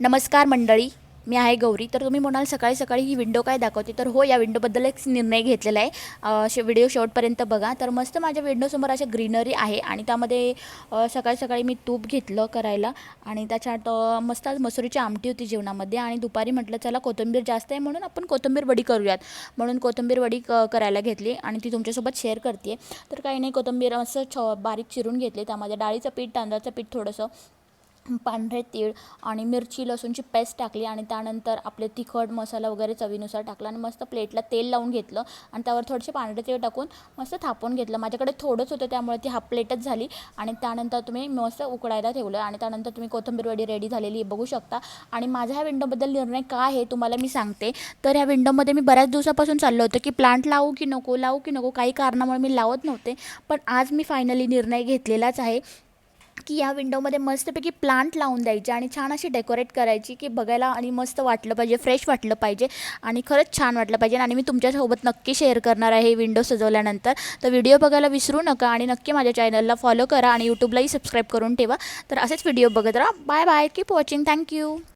नमस्कार मंडळी मी आहे गौरी. तर तुम्ही म्हणाल सकाळी सकाळी ही विंडो काय दाखवते? तर हो या विंडोबद्दल एक निर्णय घेतलेला आहे. शे व्हिडिओ शेवटपर्यंत बघा. तर मस्त माझ्या विंडोसमोर अशा ग्रीनरी आहे आणि त्यामध्ये सकाळी सकाळी मी तूप घेतलं करायला आणि त्याच्यात मस्त आज मसुरीची आमटी होती जेवणामध्ये आणि दुपारी म्हटलं चला कोथिंबीर जास्त आहे म्हणून आपण कोथिंबीर वडी करूयात. म्हणून कोथिंबीर वडी क करायला घेतली आणि ती तुमच्यासोबत शेअर करते तर काही नाही कोथिंबीर असं छ बारीक चिरून घेतली. त्यामध्ये डाळीचं पीठ तांदळाचं पीठ थोडंसं पांढरे तीळ आणि मिरची लसूणची पेस्ट टाकली आणि त्यानंतर आपले तिखट मसाला वगैरे चवीनुसार टाकला आणि मस्त प्लेटला तेल लावून घेतलं आणि त्यावर थोडेसे पांढरे तीळ टाकून मस्त थापून घेतलं. माझ्याकडे थोडंच होतं त्यामुळे ती हाफ प्लेटच झाली आणि त्यानंतर तुम्ही मस्त उकडायला ठेवलं आणि त्यानंतर तुम्ही कोथिंबीर वडी रेडी झालेली बघू शकता. आणि माझ्या ह्या विंडोबद्दल निर्णय काय आहे तुम्हाला मी सांगते. तर ह्या विंडोमध्ये मी बऱ्याच दिवसापासून चाललं होतं की प्लांट लावू की नको लावू की नको काही कारणामुळे मी लावत नव्हते. पण आज मी फायनली निर्णय घेतलेलाच आहे. की या विंडोमध्ये मस्तपैकी प्लांट लावून द्यायचे आणि छान अशी डेकोरेट करायची की बघायला आणि मस्त वाटलं पाहिजे फ्रेश वाटलं पाहिजे आणि खरंच छान वाटलं पाहिजे. आणि मी तुमच्यासोबत नक्की शेअर करणार आहे विंडो सजवल्यानंतर. तर व्हिडिओ बघायला विसरू नका आणि नक्की माझ्या चॅनलला फॉलो करा आणि यूट्यूबलाही सबस्क्राईब करून ठेवा. तर असेच व्हिडिओ बघत राहा. Bye bye keep watching thank you